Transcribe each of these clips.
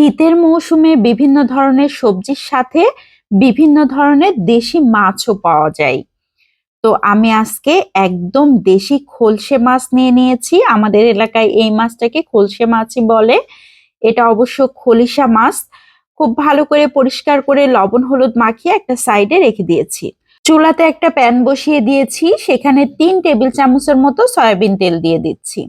শীতের মৌসুমে বিভিন্ন ধরনের সবজির সাথে বিভিন্ন ধরনের দেশি মাছও পাওয়া যায়। তো আমি আজকে একদম দেশি খলসে মাছ নিয়ে নিয়েছি। আমাদের এলাকায় এই মাছটাকে খলসে মাছই বলে। এটা অবশ্য খলিশা মাছ। খুব ভালো করে পরিষ্কার করে লবণ, হলুদ মাখিয়ে একটা সাইডে রেখে দিয়েছি। চুলাতে একটা প্যান বসিয়ে দিয়েছি। সেখানে তিন টেবিল চামচের মতো সয়াবিন তেল দিয়ে দিচ্ছি।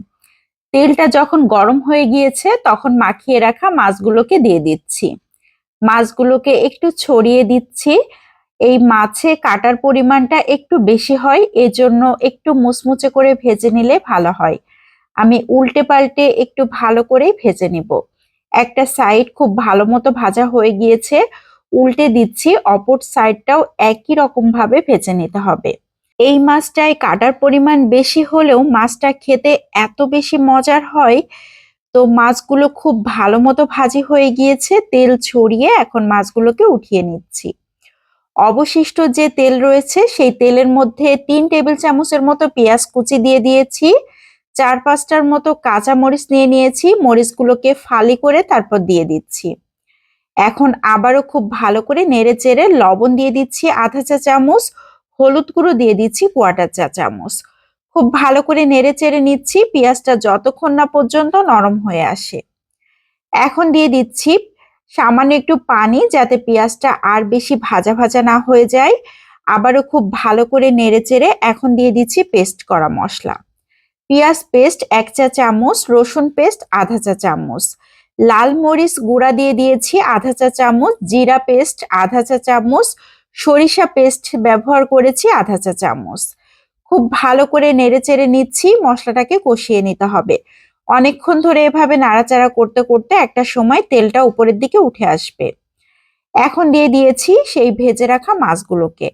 তেলটা যখন গরম হয়ে গিয়েছে, তখন মাখিয়ে রাখা মাছগুলোকে দিয়ে দিচ্ছি। মাছগুলোকে একটু ছড়িয়ে দিচ্ছি। এই মাছে কাটার পরিমাণটা একটু বেশি হয়, এজন্য একটু মুচমুচে করে ভেজে নিলে ভালো হয়। আমি উল্টে পাল্টে একটু ভালো করেই ভেজে নিব। একটা সাইড খুব ভালো মতো ভাজা হয়ে গিয়েছে, উল্টে দিচ্ছি, অপর সাইডটাও একই রকম ভাবে ভেজে নিতে হবে। এই মাছটায় কাটার পরিমাণ বেশি হলেও মাছটা খেতে এত বেশি মজার হয়, তো মাছগুলো খুব ভালো মতো ভাজি হয়ে গিয়েছে, তেল ছড়িয়ে এখন মাছগুলোকে উঠিয়ে নিচ্ছি। অবশিষ্ট যে তেল রয়েছে, সেই তেলের মধ্যে তিন টেবিল চামচের মতো পেঁয়াজ কুচি দিয়ে দিয়েছি, চার পাঁচটার মতো কাঁচা মরিচ নিয়ে নিয়েছি, মরিচগুলোকে ফালি করে তারপর দিয়ে দিচ্ছি। এখন আবারও খুব ভালো করে নেড়ে চেড়ে লবণ দিয়ে দিচ্ছি আধা চা চামচ হলুদ গুঁড়ো দিয়ে দিচ্ছি কোয়াটার চা চামচ। খুব ভালো করে নেড়ে চেড়ে নিচ্ছি, পেঁয়াজটা যতক্ষণ না পর্যন্ত নরম হয়ে আসে। এখন দিয়ে দিচ্ছি সামান্য একটু পানি যাতে পেঁয়াজটা আর বেশি ভাজা ভাজা না হয়ে যায়। আবারও খুব ভালো করে নেড়ে চেড়ে এখন দিয়ে দিচ্ছি পেস্ট করা মশলা। পেঁয়াজ পেস্ট এক চা চামচ, রসুন পেস্ট আধা চা চামচ। লাল মরিচ গুঁড়া দিয়ে দিয়েছি আধা চা চামচ, জিরা পেস্ট আধা চা চামচ সরিষা পেস্ট ব্যবহার করেছি আধা চা চামচ। খুব ভালো করে নেড়ে চেড়ে নিচ্ছি, মশলাটাকে কষিয়ে নিতে হবে। অনেকক্ষণ ধরে এভাবে নাড়াচাড়া করতে করতে একটা সময় তেলটা উপরের দিকে উঠে আসবে। এখন দিয়ে দিয়েছি সেই ভেজে রাখা মাছগুলোকে।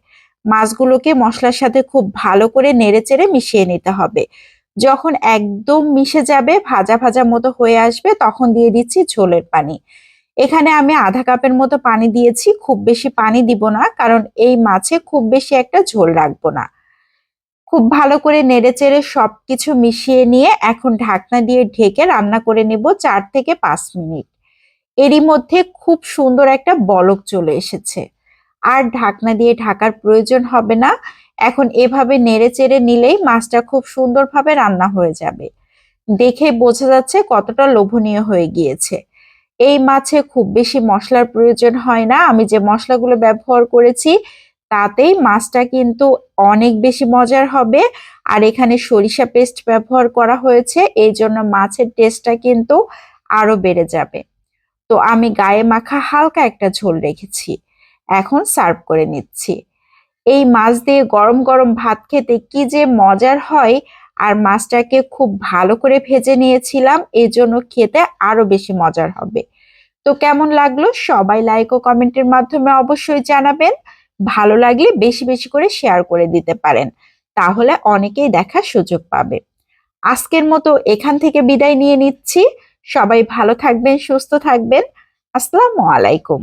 মাছগুলোকে মশলার সাথে খুব ভালো করে নেড়ে চেড়ে মিশিয়ে নিতে হবে। যখন একদম মিশে যাবে, ভাজা ভাজা মতো হয়ে আসবে, তখন দিয়ে দিচ্ছি ঝোলের পানি। এখানে আমি আধা কাপের মতো পানি দিয়েছি, খুব বেশি পানি দিব না, কারণ এই মাছে খুব বেশি একটা ঝোল রাখব না। খুব ভালো করে নেড়ে চেড়ে সবকিছু মিশিয়ে নিয়ে এখন ঢাকনা দিয়ে ঢেকে রান্না করে নেব চার থেকে পাঁচ মিনিট। এরই মধ্যে খুব সুন্দর একটা বলক চলে এসেছে। আর ঢাকনা দিয়ে ঢাকার প্রয়োজন হবে না, এখন এভাবে নেড়ে চেড়ে নিলেই মাছটা খুব সুন্দরভাবে রান্না হয়ে যাবে। দেখে বোঝা যাচ্ছে কতটা লোভনীয় হয়ে গিয়েছে। এই মাছে খুব বেশি মশলার প্রয়োজন হয় না। আমি যে মশলাগুলো ব্যবহার করেছি, তাতেই মাছটা কিন্তু অনেক বেশি মজার হবে। আর এখানে সরিষা পেস্ট ব্যবহার করা হয়েছে, এই জন্য মাছের টেস্টটা কিন্তু আরও বেড়ে যাবে। তো আমি গায়ে মাখা হালকা একটা ঝোল রেখেছি, এখন সার্ভ করে নিচ্ছি। এই মাছ দিয়ে গরম গরম ভাত খেতে কি যে মজার হয় আর মাছটাকে খুব ভালো করে ভেজে নিয়েছিলাম এই জন্য খেতে আরও বেশি মজার হবে। তো কেমন লাগল? সবাই লাইক ও কমেন্টের মাধ্যমে অবশ্যই জানাবেন। ভালো লাগলে বেশি বেশি করে শেয়ার করে দিতে পারেন। তাহলে অনেকেই দেখার সুযোগ পাবে। আজকের মতো এখান থেকে বিদায় নিয়ে নিচ্ছি। সবাই ভালো থাকবেন, সুস্থ থাকবেন। আসসালামু আলাইকুম।